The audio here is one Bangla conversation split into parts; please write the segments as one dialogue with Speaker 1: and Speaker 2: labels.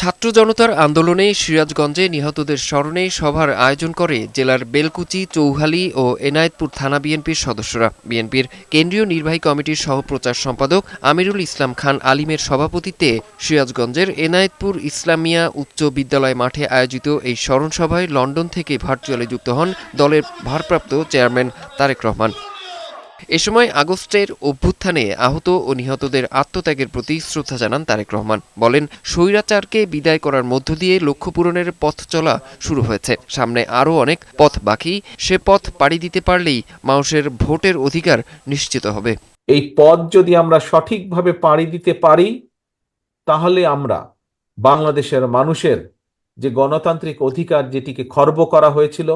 Speaker 1: ছাত্র জনতার আন্দোলনে সিরাজগঞ্জে নিহতদের স্মরণে সভার আয়োজন করে জেলার বেলকুচি চৌহালি ও এনায়েতপুর থানা বিএনপির সদস্যরা বিএনপির কেন্দ্রীয় নির্বাহী কমিটির সহপ্রচার সম্পাদক আমিরুল ইসলাম খান আলিমের সভাপতিত্বে সিরাজগঞ্জের এনায়েতপুর ইসলামিয়া উচ্চ বিদ্যালয় মাঠে আয়োজিত এই স্মরণ সভায় লন্ডন থেকে ভার্চুয়ালি যুক্ত হন দলের ভারপ্রাপ্ত চেয়ারম্যান তারেক রহমান এ সময় আগস্টের অভ্যুত্থানে আহত ও নিহতদের আত্মত্যাগের প্রতি শ্রদ্ধা জানান তারেক রহমান বলেন স্বৈরাচারকে বিদায় করার মধ্য দিয়ে লক্ষ্য পূরণের পথ চলা শুরু হয়েছে সামনে আরও অনেক পথ বাকি সে পথ পাড়ি দিতে পারলেই মানুষের ভোটের অধিকার নিশ্চিত হবে
Speaker 2: এই পথ যদি আমরা সঠিকভাবে পাড়ি দিতে পারি তাহলে আমরা বাংলাদেশের মানুষের যে গণতান্ত্রিক অধিকার যেটিকে খর্ব করা হয়েছিল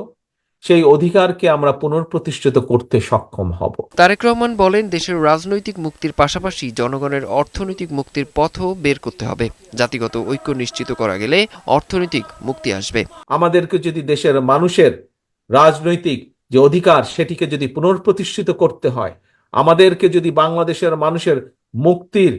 Speaker 2: সেই অধিকারকে আমরা পুনঃপ্রতিষ্ঠিত করতে সক্ষম হব
Speaker 1: তারেক রহমান বলেন দেশের রাজনৈতিক মুক্তির পাশাপাশি জনগণের অর্থনৈতিক মুক্তির পথও বের করতে হবে জাতিগত ঐক্য নিশ্চিত করা গেলে অর্থনৈতিক মুক্তি আসবে
Speaker 2: আমাদেরকে যদি দেশের মানুষের রাজনৈতিক যে অধিকার সেটিকে যদি পুনঃপ্রতিষ্ঠিত করতে হয় আমাদেরকে যদি বাংলাদেশের মানুষের মুক্তির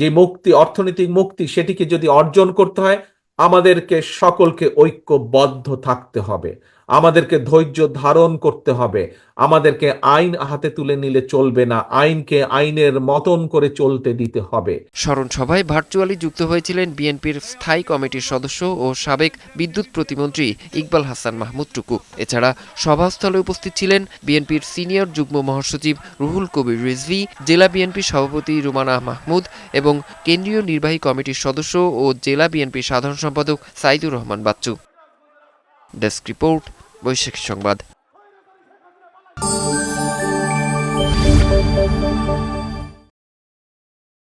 Speaker 2: যে মুক্তি অর্থনৈতিক মুক্তি সেটিকে যদি অর্জন করতে হয় আমাদেরকে সকলকে ঐক্যবদ্ধ থাকতে হবে আমাদেরকে ধৈর্য ধারণ করতে হবে আমাদেরকে আইন হাতে তুলে নিলে চলবে না আইনকে আইনের মতন করে চলতে দিতে হবে
Speaker 1: স্মরণ সভায় ভার্চুয়ালি যুক্ত হয়েছিলেন বিএনপির স্থায়ী কমিটির সদস্য ও সাবেক বিদ্যুৎ প্রতিমন্ত্রী ইকবাল হাসান মাহমুদ টুকু এছাড়া সভাস্থলে উপস্থিত ছিলেন বিএনপির সিনিয়র যুগ্ম মহাসচিব রুহুল কবির রিজভি জেলা বিএনপি সভাপতি রুমানা মাহমুদ এবং কেন্দ্রীয় নির্বাহী কমিটির সদস্য ও জেলা বিএনপি সাধারণ সম্পাদক সাইদুর রহমান বাচ্চু ডেস্ক রিপোর্ট বৈশ্বিক সংবাদ